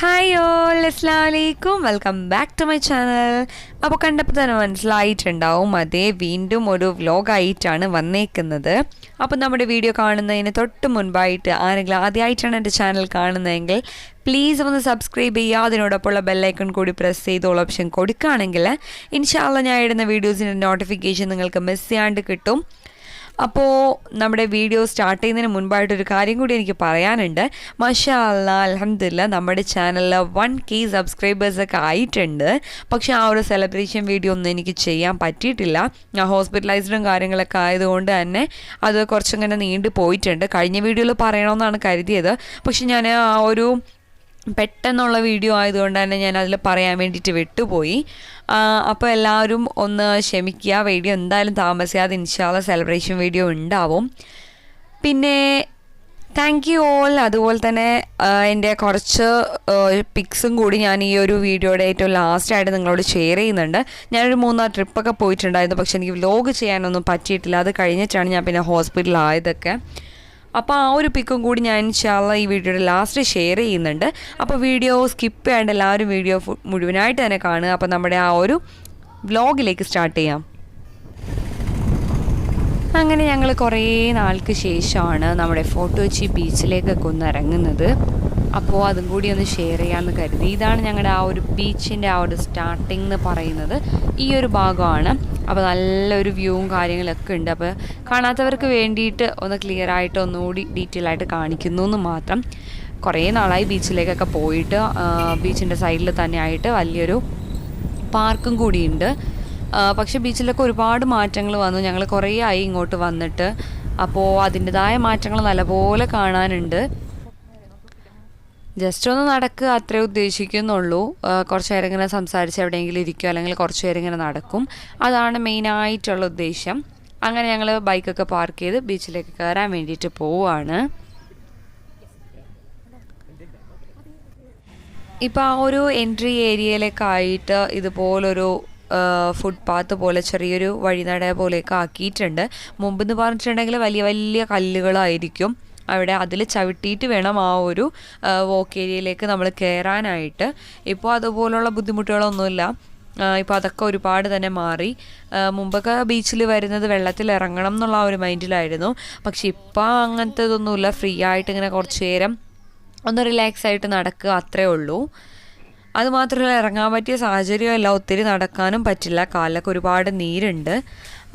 Hi all അസ്ലാമലൈക്കും welcome back to my channel അപ്പോൾ കണ്ടപ്പോൾ തന്നെ മനസ്സിലായിട്ടുണ്ടാവും അതേ വീണ്ടും ഒരു വ്ലോഗായിട്ടാണ് വന്നേക്കുന്നത്. അപ്പോൾ നമ്മുടെ വീഡിയോ കാണുന്നതിന് തൊട്ട് മുൻപായിട്ട് ആരെങ്കിലും ആദ്യമായിട്ടാണ് എന്റെ ചാനൽ കാണുന്നതെങ്കിൽ പ്ലീസ് ഒന്ന് സബ്സ്ക്രൈബ് ചെയ്യുക. അതിനോടൊപ്പമുള്ള ബെല്ലൈക്കൺ കൂടി പ്രസ് ചെയ്ത് ഓപ്ഷൻ കൊടുക്കുകയാണെങ്കിൽ ഇൻഷാല്ല ഞാൻ ഇടുന്ന വീഡിയോസിന്റെ നോട്ടിഫിക്കേഷൻ നിങ്ങൾക്ക് മിസ് ചെയ്യാണ്ട് കിട്ടും. അപ്പോൾ നമ്മുടെ വീഡിയോ സ്റ്റാർട്ട് ചെയ്യുന്നതിന് മുൻപായിട്ടൊരു കാര്യം കൂടി എനിക്ക് പറയാനുണ്ട്. മഷാ അല്ലാ അലഹമില്ല നമ്മുടെ ചാനലിൽ വൺ കെ സബ്സ്ക്രൈബേഴ്സൊക്കെ ആയിട്ടുണ്ട്. പക്ഷേ ആ ഒരു സെലിബ്രേഷൻ വീഡിയോ ഒന്നും എനിക്ക് ചെയ്യാൻ പറ്റിയിട്ടില്ല. ഞാൻ ഹോസ്പിറ്റലൈസ്ഡും കാര്യങ്ങളൊക്കെ ആയതുകൊണ്ട് തന്നെ അത് കുറച്ചിങ്ങനെ നീണ്ടു പോയിട്ടുണ്ട് കഴിഞ്ഞ വീഡിയോയിൽ പറയണമെന്നാണ് കരുതിയത്. പക്ഷെ ഞാൻ ആ ഒരു പെട്ടെന്നുള്ള വീഡിയോ ആയതുകൊണ്ട് തന്നെ ഞാൻ അതിൽ പറയാൻ വേണ്ടിയിട്ട് വിട്ടുപോയി. അപ്പോൾ എല്ലാവരും ഒന്ന് ക്ഷമിക്കുക. വീഡിയോ എന്തായാലും താമസിയാതെ ഇൻഷാല്ല സെലിബ്രേഷൻ വീഡിയോ ഉണ്ടാവും. പിന്നെ താങ്ക് യു ഓൾ അതുപോലെ തന്നെ എന്റെ കുറച്ച് പിക്സും കൂടി ഞാൻ ഈ ഒരു വീഡിയോയുടെ ഏറ്റവും ലാസ്റ്റായിട്ട് നിങ്ങളോട് ഷെയർ ചെയ്യുന്നുണ്ട്. ഞാനൊരു മൂന്നാർ ട്രിപ്പൊക്കെ പോയിട്ടുണ്ടായിരുന്നു. പക്ഷെ എനിക്ക് വ്ലോഗ് ചെയ്യാനൊന്നും പറ്റിയിട്ടില്ല. അത് കഴിഞ്ഞിട്ടാണ് ഞാൻ പിന്നെ ഹോസ്പിറ്റലായതൊക്കെ അപ്പോൾ ആ ഒരു പിക്കും കൂടി ഞാൻ ഇൻഷാല്ല ഈ വീഡിയോയുടെ ലാസ്റ്റ് ഷെയർ ചെയ്യുന്നുണ്ട്. അപ്പോൾ വീഡിയോ സ്കിപ്പ് ചെയ്യാണ്ട് എല്ലാവരും വീഡിയോ മുഴുവനായിട്ട് തന്നെ കാണുക. അപ്പോൾ നമ്മുടെ ആ ഒരു വ്ലോഗിലേക്ക് സ്റ്റാർട്ട് ചെയ്യാം. അങ്ങനെ ഞങ്ങൾ കുറേ നാൾക്ക് ശേഷമാണ് നമ്മുടെ ഫോട്ടോച്ചി ബീച്ചിലേക്കൊക്കെ ഒന്ന് ഇറങ്ങുന്നത്. അപ്പോൾ അതും കൂടി ഒന്ന് ഷെയർ ചെയ്യാമെന്ന് കരുതി. ഇതാണ് ഞങ്ങളുടെ ആ ഒരു ബീച്ചിന്റെ ആ ഒരു സ്റ്റാർട്ടിംഗ് എന്ന് പറയുന്നത്. ഈ ഒരു ഭാഗമാണ്. അപ്പോൾ നല്ലൊരു വ്യൂവും കാര്യങ്ങളൊക്കെ ഉണ്ട്. അപ്പോൾ കാണാത്തവർക്ക് വേണ്ടിയിട്ട് ഒന്ന് ക്ലിയർ ആയിട്ട് ഒന്നുകൂടി ഡീറ്റെയിൽ ആയിട്ട് കാണിക്കുന്നു എന്ന് മാത്രം. കുറേ നാളായി ബീച്ചിലേക്കൊക്കെ പോയിട്ട് ബീച്ചിന്റെ സൈഡിൽ തന്നെ ആയിട്ട് വലിയൊരു പാർക്കും കൂടിയുണ്ട് പക്ഷേ ബീച്ചിലൊക്കെ ഒരുപാട് മാറ്റങ്ങൾ വന്നു. ഞങ്ങൾ കുറേ ആയി ഇങ്ങോട്ട് വന്നിട്ട്. അപ്പോൾ അതിന്റെതായ മാറ്റങ്ങൾ നല്ലപോലെ കാണാനുണ്ട്. ജസ്റ്റ് ഒന്ന് നടക്കുക അത്രേ ഉദ്ദേശിക്കുന്നുള്ളൂ. കുറച്ച് നേരം ഇങ്ങനെ സംസാരിച്ച് എവിടെയെങ്കിലും ഇരിക്കുക അല്ലെങ്കിൽ കുറച്ച് നേരം ഇങ്ങനെ നടക്കും. അതാണ് മെയിനായിട്ടുള്ള ഉദ്ദേശം. അങ്ങനെ ഞങ്ങൾ ബൈക്കൊക്കെ പാർക്ക് ചെയ്ത് ബീച്ചിലേക്ക് കയറാൻ വേണ്ടിയിട്ട് പോവുകയാണ്. ഇപ്പോൾ ആ ഒരു എൻട്രി ഏരിയയിലേക്കായിട്ട് ഇതുപോലൊരു ഫുട്പാത്ത് പോലെ ചെറിയൊരു വഴിനട പോലെയൊക്കെ ആക്കിയിട്ടുണ്ട്. മുമ്പെന്ന് പറഞ്ഞിട്ടുണ്ടെങ്കിൽ വലിയ വലിയ കല്ലുകളായിരിക്കും. അവിടെ അതിൽ ചവിട്ടിയിട്ട് വേണം ആ ഒരു വോക്ക് ഏരിയയിലേക്ക് നമ്മൾ കയറാനായിട്ട് ഇപ്പോൾ അതുപോലുള്ള ബുദ്ധിമുട്ടുകളൊന്നുമില്ല. ഇപ്പോൾ അതൊക്കെ ഒരുപാട് തന്നെ മാറി. മുമ്പൊക്കെ ബീച്ചിൽ വരുന്നത് വെള്ളത്തിൽ ഇറങ്ങണം എന്നുള്ള ഒരു മൈൻഡിലായിരുന്നു. പക്ഷെ ഇപ്പോൾ അങ്ങനത്തെ ഇതൊന്നുമില്ല ഫ്രീ ആയിട്ട് ഇങ്ങനെ കുറച്ച് നേരം ഒന്ന് റിലാക്സ് ആയിട്ട് നടക്കുക അത്രേ ഉള്ളൂ. അതുമാത്രമല്ല ഇറങ്ങാൻ പറ്റിയ സാഹചര്യമല്ല ഒത്തിരി നടക്കാനും പറ്റില്ല. കാലിലൊക്കെ ഒരുപാട് നീരുണ്ട്.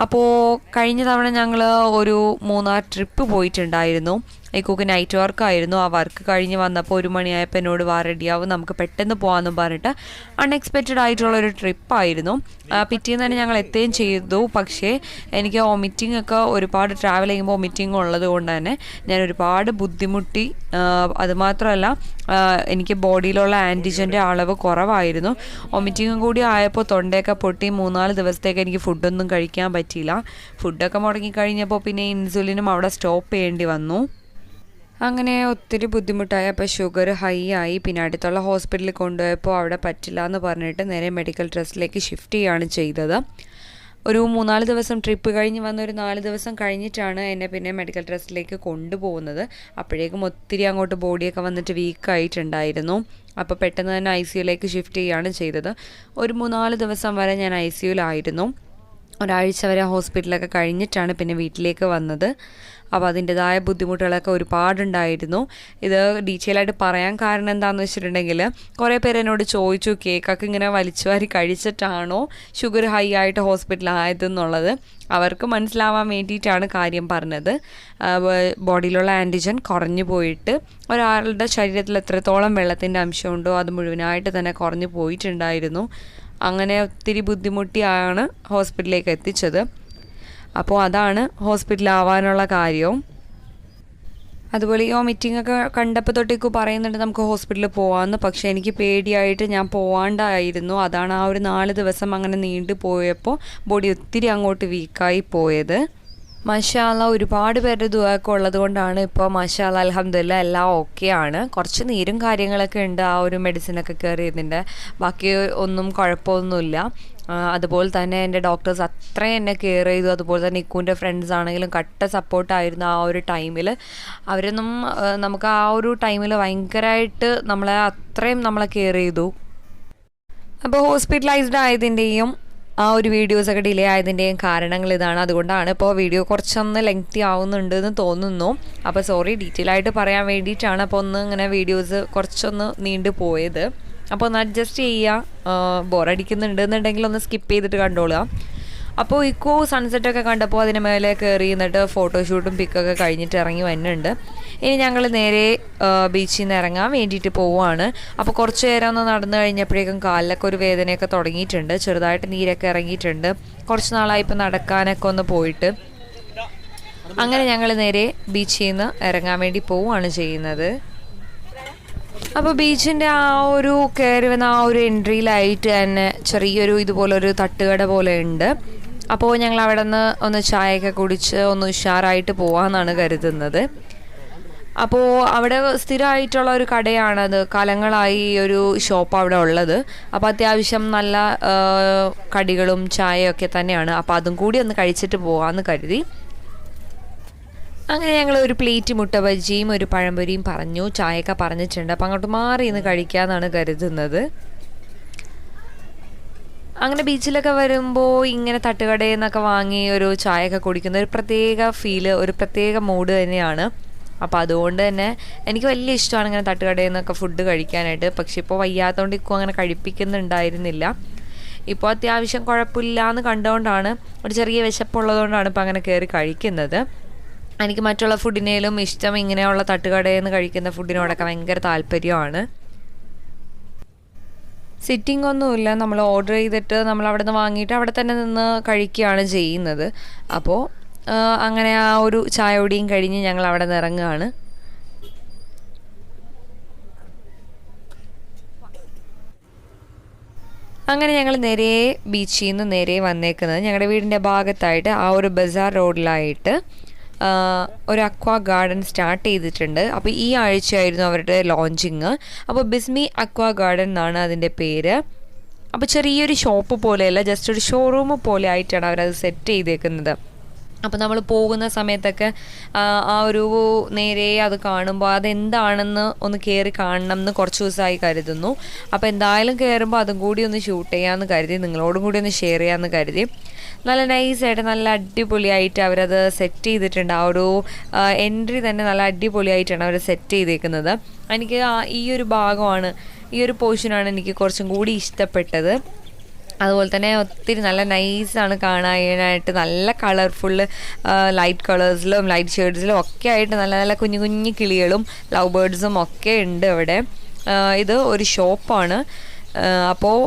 അപ്പോൾ കഴിഞ്ഞ തവണ ഞങ്ങൾ ഒരു മൂന്നാർ ട്രിപ്പ് പോയിട്ടുണ്ടായിരുന്നു. ഇക്കൊക്കെ നൈറ്റ് വർക്ക് ആയിരുന്നു ആ വർക്ക്. കഴിഞ്ഞ് വന്നപ്പോൾ ഒരു മണിയായപ്പോൾ എന്നോട് വാ റെഡിയാവും നമുക്ക് പെട്ടെന്ന് പോകാമെന്നും പറഞ്ഞിട്ട് അൺഎക്സ്പെക്റ്റഡ് ആയിട്ടുള്ള ഒരു ട്രിപ്പായിരുന്നു പിറ്റേന്ന് തന്നെ ഞങ്ങൾ എത്തുകയും ചെയ്തു. പക്ഷേ എനിക്ക് വോമിറ്റിംഗ് ഒക്കെ ഒരുപാട് ട്രാവൽ ചെയ്യുമ്പോൾ വോമിറ്റിംഗ് ഉള്ളത് കൊണ്ട് തന്നെ ഞാൻ ഒരുപാട് ബുദ്ധിമുട്ടി. അതുമാത്രമല്ല എനിക്ക് ബോഡിയിലുള്ള ആന്റിജന്റെ അളവ് കുറവായിരുന്നു. വോമിറ്റിങ്ങും കൂടി ആയപ്പോൾ തൊണ്ടയൊക്കെ പൊട്ടി. മൂന്നാൽ ദിവസത്തേക്ക് എനിക്ക് ഫുഡൊന്നും കഴിക്കാൻ പറ്റിയില്ല. ഫുഡൊക്കെ മുടങ്ങി കഴിഞ്ഞപ്പോൾ പിന്നെ ഇൻസുലിനും അവിടെ സ്റ്റോപ്പ് ചെയ്യേണ്ടി വന്നു. അങ്ങനെ ഒത്തിരി ബുദ്ധിമുട്ടായി. അപ്പോൾ ഷുഗർ ഹൈ ആയി. പിന്നെ അടുത്തുള്ള ഹോസ്പിറ്റലിൽ കൊണ്ടുപോയപ്പോൾ അവിടെ പറ്റില്ല എന്ന് പറഞ്ഞിട്ട് നേരെ മെഡിക്കൽ ട്രസ്റ്റിലേക്ക് ഷിഫ്റ്റ് ചെയ്യുകയാണ് ചെയ്തത്. ഒരു മൂന്നാൽ ദിവസം ട്രിപ്പ് കഴിഞ്ഞ് വന്ന ഒരു നാല് ദിവസം കഴിഞ്ഞിട്ടാണ് എന്നെ പിന്നെ മെഡിക്കൽ ട്രസ്റ്റിലേക്ക് കൊണ്ടുപോകുന്നത്. അപ്പോഴേക്കും ഒത്തിരി അങ്ങോട്ട് ബോഡിയൊക്കെ വന്നിട്ട് വീക്കായിട്ടുണ്ടായിരുന്നു അപ്പോൾ പെട്ടെന്ന് തന്നെ ഐ സിയുലേക്ക് ഷിഫ്റ്റ് ചെയ്യുകയാണ് ചെയ്തത്. ഒരു മൂന്നാൽ ദിവസം വരെ ഞാൻ ഐ സിയുലായിരുന്നു ഒരാഴ്ച വരെ ഹോസ്പിറ്റലൊക്കെ കഴിഞ്ഞിട്ടാണ് പിന്നെ വീട്ടിലേക്ക് വന്നത്. അപ്പോൾ അതിന്റെതായ ബുദ്ധിമുട്ടുകളൊക്കെ ഒരുപാടുണ്ടായിരുന്നു. ഇത് ഡീറ്റെയിൽ ആയിട്ട് പറയാൻ കാരണം എന്താണെന്ന് വെച്ചിട്ടുണ്ടെങ്കിൽ കുറേ പേര് എന്നോട് ചോദിച്ചു കേക്കൊക്കെ ഇങ്ങനെ വലിച്ചു വാരി കഴിച്ചിട്ടാണോ ഷുഗർ ഹൈ ആയിട്ട് ഹോസ്പിറ്റലായതെന്നുള്ളത് അവർക്ക് മനസ്സിലാവാൻ വേണ്ടിയിട്ടാണ് കാര്യം പറഞ്ഞത്. ബോഡിയിലുള്ള ആന്റിജൻ കുറഞ്ഞു പോയിട്ട് ഒരാളുടെ ശരീരത്തിൽ എത്രത്തോളം വെള്ളത്തിന്റെ അംശമുണ്ടോ അത് മുഴുവനായിട്ട് തന്നെ കുറഞ്ഞു പോയിട്ടുണ്ടായിരുന്നു. അങ്ങനെ ഒത്തിരി ബുദ്ധിമുട്ടിയാണ് ഹോസ്പിറ്റലിലേക്ക് എത്തിച്ചത്. അപ്പോൾ അതാണ് ഹോസ്പിറ്റലാവാനുള്ള കാര്യവും. അതുപോലെ ഈ വോമിറ്റിംഗ് ഒക്കെ കണ്ടപ്പോൾ തൊട്ടേക്ക് പറയുന്നുണ്ട് നമുക്ക് ഹോസ്പിറ്റലിൽ പോകാമെന്ന് പക്ഷേ എനിക്ക് പേടിയായിട്ട് ഞാൻ പോവാണ്ടായിരുന്നു. അതാണ് ആ ഒരു നാല് ദിവസം അങ്ങനെ നീണ്ടു പോയപ്പോൾ ബോഡി ഒത്തിരി അങ്ങോട്ട് വീക്കായി പോയത്. മഷാല ഒരുപാട് പേരുടെ ദുവാക്കം ഉള്ളത് കൊണ്ടാണ് ഇപ്പോൾ മഷാല അലഹമില്ല എല്ലാം ഓക്കെ ആണ്. കുറച്ച് നീരും കാര്യങ്ങളൊക്കെ ഉണ്ട് ആ ഒരു മെഡിസിനൊക്കെ കയറിയതിന്റെ ബാക്കി ഒന്നും കുഴപ്പമൊന്നുമില്ല. അതുപോലെ തന്നെ എന്റെ ഡോക്ടേഴ്സ് അത്രയും എന്നെ കെയർ ചെയ്തു. അതുപോലെ തന്നെ ഇക്കുവിന്റെ ഫ്രണ്ട്സ് ആണെങ്കിലും കട്ട സപ്പോർട്ടായിരുന്നു ആ ഒരു ടൈമിൽ അവരൊന്നും നമുക്ക് ആ ഒരു ടൈമിൽ ഭയങ്കരമായിട്ട് നമ്മളെ അത്രയും നമ്മളെ കെയർ ചെയ്തു. അപ്പോൾ ഹോസ്പിറ്റലൈസ്ഡ് ആയതിന്റെയും ആ ഒരു വീഡിയോസൊക്കെ ഡിലേ ആയതിന്റെയും കാരണങ്ങൾ ഇതാണ്. അതുകൊണ്ടാണ് ഇപ്പോൾ വീഡിയോ കുറച്ചൊന്ന് ലെങ്തി ആവുന്നുണ്ട് എന്ന് തോന്നുന്നു. അപ്പോൾ സോറി ഡീറ്റെയിൽ ആയിട്ട് പറയാൻ വേണ്ടിയിട്ടാണ് അപ്പോൾ ഒന്ന് ഇങ്ങനെ വീഡിയോസ് കുറച്ചൊന്ന് നീണ്ടു പോയത്. അപ്പോൾ ഒന്ന് അഡ്ജസ്റ്റ് ചെയ്യുക ബോറടിക്കുന്നുണ്ട് എന്നുണ്ടെങ്കിൽ ഒന്ന് സ്കിപ്പ് ചെയ്തിട്ട് കണ്ടോളുക. അപ്പോൾ ഇക്കോ സൺസെറ്റൊക്കെ കണ്ടപ്പോൾ അതിന് മേലെ കയറി എന്നിട്ട് ഫോട്ടോഷൂട്ടും പിക്കൊക്കെ കഴിഞ്ഞിട്ട് ഇറങ്ങി വരുന്നുണ്ട്. ഇനി ഞങ്ങൾ നേരെ ബീച്ചിൽ നിന്ന് ഇറങ്ങാൻ വേണ്ടിയിട്ട് പോവുകയാണ് അപ്പോൾ കുറച്ച് നേരം ഒന്ന് നടന്നു കഴിഞ്ഞപ്പോഴേക്കും കാലിലൊക്കെ ഒരു വേദനയൊക്കെ തുടങ്ങിയിട്ടുണ്ട്. ചെറുതായിട്ട് നീരൊക്കെ ഇറങ്ങിയിട്ടുണ്ട്. കുറച്ച് നാളായി ഇപ്പോൾ നടക്കാനൊക്കെ ഒന്ന് പോയിട്ട്. അങ്ങനെ ഞങ്ങൾ നേരെ ബീച്ചിൽ നിന്ന് ഇറങ്ങാൻ വേണ്ടി പോവുകയാണ് ചെയ്യുന്നത്. അപ്പോൾ ബീച്ചിന്റെ ആ ഒരു കയറി വന്ന ആ ഒരു എൻട്രിയിലായിട്ട് തന്നെ ചെറിയൊരു ഇതുപോലൊരു തട്ടുകട പോലെ ഉണ്ട്. അപ്പോൾ ഞങ്ങൾ അവിടെ നിന്ന് ഒന്ന് ചായയൊക്കെ കുടിച്ച് ഒന്ന് ഉഷാറായിട്ട് പോകാമെന്നാണ് കരുതുന്നത്. അപ്പോൾ അവിടെ സ്ഥിരമായിട്ടുള്ള ഒരു കടയാണത്. കാലങ്ങളായി ഒരു ഷോപ്പ് അവിടെ ഉള്ളത്. അപ്പോൾ അത്യാവശ്യം നല്ല കടികളും ചായയൊക്കെ തന്നെയാണ്. അപ്പോൾ അതും കൂടി ഒന്ന് കഴിച്ചിട്ട് പോകാമെന്ന് കരുതി. അങ്ങനെ ഞങ്ങൾ ഒരു പ്ലേറ്റ് മുട്ട ഒരു പഴംപൊരിയും പറഞ്ഞു. ചായയൊക്കെ പറഞ്ഞിട്ടുണ്ട്. അപ്പോൾ അങ്ങോട്ട് മാറി ഇന്ന് കഴിക്കാമെന്നാണ് കരുതുന്നത്. അങ്ങനെ ബീച്ചിലൊക്കെ വരുമ്പോൾ ഇങ്ങനെ തട്ടുകടയിൽ നിന്നൊക്കെ വാങ്ങി ഒരു ചായയൊക്കെ കുടിക്കുന്ന ഒരു പ്രത്യേക ഫീൽ ഒരു പ്രത്യേക മൂഡ് തന്നെയാണ്. അപ്പോൾ അതുകൊണ്ട് തന്നെ എനിക്ക് വലിയ ഇഷ്ടമാണ് ഇങ്ങനെ തട്ടുകടയിൽ നിന്നൊക്കെ ഫുഡ് കഴിക്കാനായിട്ട്. പക്ഷെ ഇപ്പോൾ വയ്യാത്തതുകൊണ്ട് ഇപ്പോൾ അങ്ങനെ കഴിപ്പിക്കുന്നുണ്ടായിരുന്നില്ല. ഇപ്പോൾ അത്യാവശ്യം കുഴപ്പമില്ല എന്ന് കണ്ടുകൊണ്ടാണ് ഒരു ചെറിയ വിശപ്പുള്ളതുകൊണ്ടാണ് ഇപ്പോൾ അങ്ങനെ കയറി കഴിക്കുന്നത്. എനിക്ക് മറ്റുള്ള ഫുഡിനേലും ഇഷ്ടം ഇങ്ങനെയുള്ള തട്ടുകടയിൽ നിന്ന് കഴിക്കുന്ന ഫുഡിനോടൊക്കെ ഭയങ്കര താല്പര്യമാണ്. സിറ്റിംഗ് ഒന്നുമില്ല നമ്മൾ ഓർഡർ ചെയ്തിട്ട് നമ്മൾ അവിടെ നിന്ന് വാങ്ങിയിട്ട് അവിടെ തന്നെ നിന്ന് കഴിക്കുകയാണ് ചെയ്യുന്നത്. അപ്പോൾ അങ്ങനെ ആ ഒരു ചായയോടെയും കഴിഞ്ഞ് ഞങ്ങൾ അവിടെ നിന്ന് ഇറങ്ങുകയാണ്. അങ്ങനെ ഞങ്ങൾ നേരെ ബീച്ചിൽ നിന്ന് നേരെ വന്നേക്കുന്നത് ഞങ്ങളുടെ വീടിന്റെ ഭാഗത്തായിട്ട് ആ ഒരു ബസാർ റോഡിലായിട്ട് ഒരു അക്വാ ഗാർഡൻ സ്റ്റാർട്ട് ചെയ്തിട്ടുണ്ട്. അപ്പോൾ ഈ ആഴ്ചയായിരുന്നു അവരുടെ ലോഞ്ചിങ് അപ്പോൾ ബിസ്മി അക്വാ ഗാർഡൻ എന്നാണ് അതിന്റെ പേര്. അപ്പോൾ ചെറിയൊരു ഷോപ്പ് പോലെയല്ല ജസ്റ്റ് ഒരു ഷോറൂം പോലെ ആയിട്ടാണ് അവരത് സെറ്റ് ചെയ്തേക്കുന്നത്. അപ്പോൾ നമ്മൾ പോകുന്ന സമയത്തൊക്കെ ആ, ഒരു നേരെ അത് കാണുമ്പോൾ അതെന്താണെന്ന് ഒന്ന് കയറി കാണണം എന്ന് കുറച്ച് ദിവസമായി കരുതുന്നു. അപ്പോൾ എന്തായാലും കയറുമ്പോൾ അതും കൂടി ഒന്ന് ഷൂട്ട് ചെയ്യാമെന്ന് കരുതി നിങ്ങളോടും കൂടി ഒന്ന് ഷെയർ ചെയ്യാമെന്ന് കരുതി. നല്ല നൈസായിട്ട് നല്ല അടിപൊളിയായിട്ട് അവരത് സെറ്റ് ചെയ്തിട്ടുണ്ട്. ആ ഒരു എൻട്രി തന്നെ നല്ല അടിപൊളിയായിട്ടാണ് അവർ സെറ്റ് ചെയ്തേക്കുന്നത്. എനിക്ക് ഈ ഒരു ഭാഗമാണ് ഈ ഒരു പോർഷനാണ് എനിക്ക് കുറച്ചും കൂടി ഇഷ്ടപ്പെട്ടത്. അതുപോലെ തന്നെ ഒത്തിരി നല്ല നൈസാണ് കാണാനായിട്ട്. നല്ല കളർഫുള്ള് ലൈറ്റ് കളേഴ്സിലും ലൈറ്റ് ഷെയ്ഡ്സിലും ഒക്കെ ആയിട്ട് നല്ല നല്ല കുഞ്ഞു കുഞ്ഞു കിളികളും ലവ് ബേർഡ്സും ഒക്കെ ഉണ്ട് ഇവിടെ ഇത് ഒരു ഷോപ്പാണ് അപ്പോൾ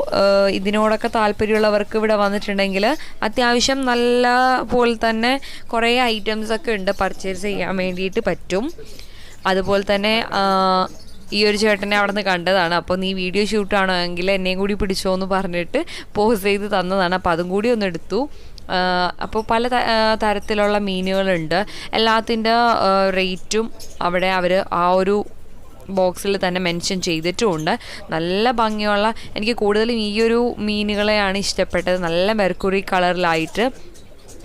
ഇതിനോടൊക്കെ താല്പര്യമുള്ളവർക്ക് ഇവിടെ വന്നിട്ടുണ്ടെങ്കിൽ അത്യാവശ്യം നല്ല പോലെ തന്നെ കുറേ ഐറ്റംസൊക്കെ ഉണ്ട് പർച്ചേസ് ചെയ്യാൻ വേണ്ടിയിട്ട് പറ്റും. അതുപോലെ തന്നെ ഈ ഒരു ചേട്ടനെ അവിടെ നിന്ന് കണ്ടതാണ്. അപ്പോൾ നീ വീഡിയോ ഷൂട്ടാണോ എങ്കിൽ എന്നെയും കൂടി പിടിച്ചോ എന്ന് പറഞ്ഞിട്ട് പോസ് ചെയ്ത് തന്നതാണ്. അപ്പോൾ അതും കൂടി ഒന്ന് എടുത്തു. അപ്പോൾ പല തരത്തിലുള്ള മീനുകളുണ്ട്. എല്ലാത്തിന്റെ റേറ്റും അവിടെ അവർ ആ ഒരു ബോക്സിൽ തന്നെ മെൻഷൻ ചെയ്തിട്ടുമുണ്ട് നല്ല ഭംഗിയുള്ള എനിക്ക് കൂടുതലും ഈ ഒരു മീനുകളെയാണ് ഇഷ്ടപ്പെട്ടത്. നല്ല മെർക്കുറി കളറിലായിട്ട്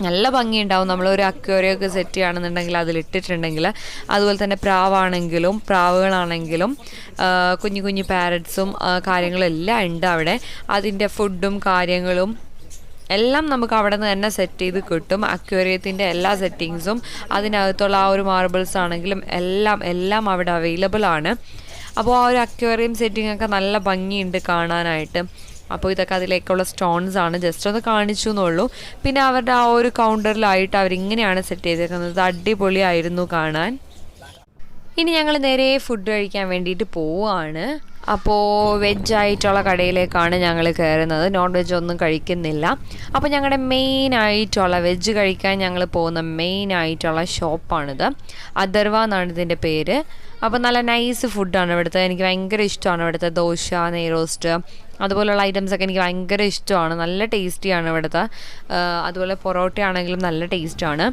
നല്ല ഭംഗിയുണ്ടാവും. നമ്മളൊരു അക്വേറിയൊക്കെ സെറ്റ് ചെയ്യുകയാണെന്നുണ്ടെങ്കിൽ അതിലിട്ടിട്ടുണ്ടെങ്കിൽ. അതുപോലെ തന്നെ പ്രാവാണെങ്കിലും പ്രാവുകളാണെങ്കിലും കുഞ്ഞു കുഞ്ഞു പാരറ്റ്സും കാര്യങ്ങളും എല്ലാം ഉണ്ട് അവിടെ. അതിന്റെ ഫുഡും കാര്യങ്ങളും എല്ലാം നമുക്ക് അവിടെ നിന്ന് തന്നെ സെറ്റ് ചെയ്ത് കിട്ടും. അക്വേറിയത്തിന്റെ എല്ലാ സെറ്റിങ്സും അതിനകത്തുള്ള ആ ഒരു മാർബിൾസ് ആണെങ്കിലും എല്ലാം എല്ലാം അവിടെ അവൈലബിൾ ആണ്. അപ്പോൾ ആ ഒരു അക്വേറിയം സെറ്റിംഗ് ഒക്കെ നല്ല ഭംഗിയുണ്ട് കാണാനായിട്ട്. അപ്പോൾ ഇതൊക്കെ അതിലേക്കുള്ള സ്റ്റോൺസ് ആണ്. ജസ്റ്റ് ഒന്ന് കാണിച്ചു എന്നുള്ളൂ പിന്നെ അവരുടെ ആ ഒരു കൗണ്ടറിലായിട്ട് അവരിങ്ങനെയാണ് സെറ്റ് ചെയ്തേക്കുന്നത്. അടിപൊളിയായിരുന്നു കാണാൻ. ഇനി ഞങ്ങൾ നേരെ ഫുഡ് കഴിക്കാൻ വേണ്ടിയിട്ട് പോവുകയാണ് അപ്പോൾ വെജ് ആയിട്ടുള്ള കടയിലേക്കാണ് ഞങ്ങൾ കയറുന്നത് നോൺ വെജ് ഒന്നും കഴിക്കുന്നില്ല. അപ്പോൾ ഞങ്ങളുടെ മെയിൻ ആയിട്ടുള്ള വെജ് കഴിക്കാൻ ഞങ്ങൾ പോകുന്ന മെയിൻ ആയിട്ടുള്ള ഷോപ്പാണിത്. അദർവ എന്നാണ് ഇതിന്റെ പേര്. അപ്പോൾ നല്ല നൈസ് ഫുഡാണ് ഇവിടുത്തെ. എനിക്ക് ഭയങ്കര ഇഷ്ടമാണ് ഇവിടുത്തെ ദോശ നെയ്റോസ്റ്റ് അതുപോലുള്ള ഐറ്റംസൊക്കെ എനിക്ക് ഭയങ്കര ഇഷ്ടമാണ്. നല്ല ടേസ്റ്റിയാണ് ഇവിടുത്തെ. അതുപോലെ പൊറോട്ട ആണെങ്കിലും നല്ല ടേസ്റ്റാണ്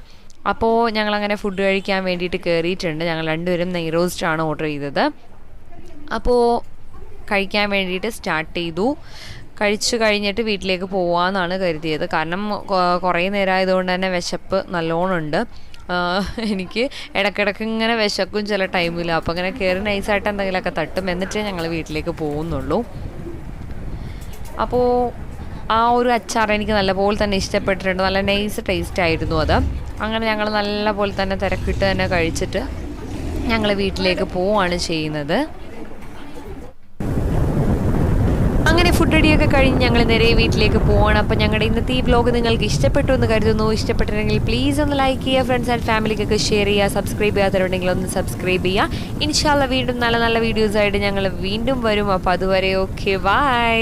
അപ്പോൾ ഞങ്ങളങ്ങനെ ഫുഡ് കഴിക്കാൻ വേണ്ടിയിട്ട് കയറിയിട്ടുണ്ട് ഞങ്ങൾ രണ്ടുപേരും നെയ് ആണ് ഓർഡർ ചെയ്തത്. അപ്പോൾ കഴിക്കാൻ വേണ്ടിയിട്ട് സ്റ്റാർട്ട് ചെയ്തു. കഴിച്ചു കഴിഞ്ഞിട്ട് വീട്ടിലേക്ക് പോവാമെന്നാണ് കരുതിയത്. കാരണം കുറേ നേരമായതുകൊണ്ട് തന്നെ വിശപ്പ് നല്ലോണം ഉണ്ട് എനിക്ക് ഇടക്കിടക്ക് ഇങ്ങനെ വിശക്കും ചില ടൈമിൽ അപ്പോൾ അങ്ങനെ കയറി നൈസായിട്ട് എന്തെങ്കിലുമൊക്കെ തട്ടും. എന്നിട്ടേ ഞങ്ങൾ വീട്ടിലേക്ക് പോകുന്നുള്ളൂ. അപ്പോൾ ആ ഒരു അച്ചാർ എനിക്ക് നല്ലപോലെ തന്നെ ഇഷ്ടപ്പെട്ടിട്ടുണ്ട്. നല്ല നൈസ് ടേസ്റ്റ് ആയിരുന്നു അത്. അങ്ങനെ ഞങ്ങൾ നല്ലപോലെ തന്നെ തിരക്കിട്ട് തന്നെ കഴിച്ചിട്ട് ഞങ്ങൾ വീട്ടിലേക്ക് പോവുകയാണ് ചെയ്യുന്നത്. അങ്ങനെ ഫുഡ് റെഡിയൊക്കെ കഴിഞ്ഞ് ഞങ്ങൾ നേരെ വീട്ടിലേക്ക് പോവാണ്. അപ്പോൾ ഞങ്ങളുടെ ഇന്നത്തെ ഈ വ്ലോഗ് നിങ്ങൾക്ക് ഇഷ്ടപ്പെട്ടു എന്ന് കരുതുന്നു. ഇഷ്ടപ്പെട്ടിട്ടുണ്ടെങ്കിൽ പ്ലീസ് ഒന്ന് ലൈക്ക് ചെയ്യുക ഫ്രണ്ട്സ് ആൻഡ് ഫാമിലിക്കൊക്കെ ഷെയർ ചെയ്യുക സബ്സ്ക്രൈബ് ചെയ്യാത്തവരുണ്ടെങ്കിൽ ഒന്ന് സബ്സ്ക്രൈബ് ചെയ്യുക. ഇൻഷാല്ല വീണ്ടും നല്ല നല്ല വീഡിയോസ് ആയിട്ട് ഞങ്ങൾ വീണ്ടും വരും. അപ്പോൾ അതുവരെ ഓക്കെ ബൈ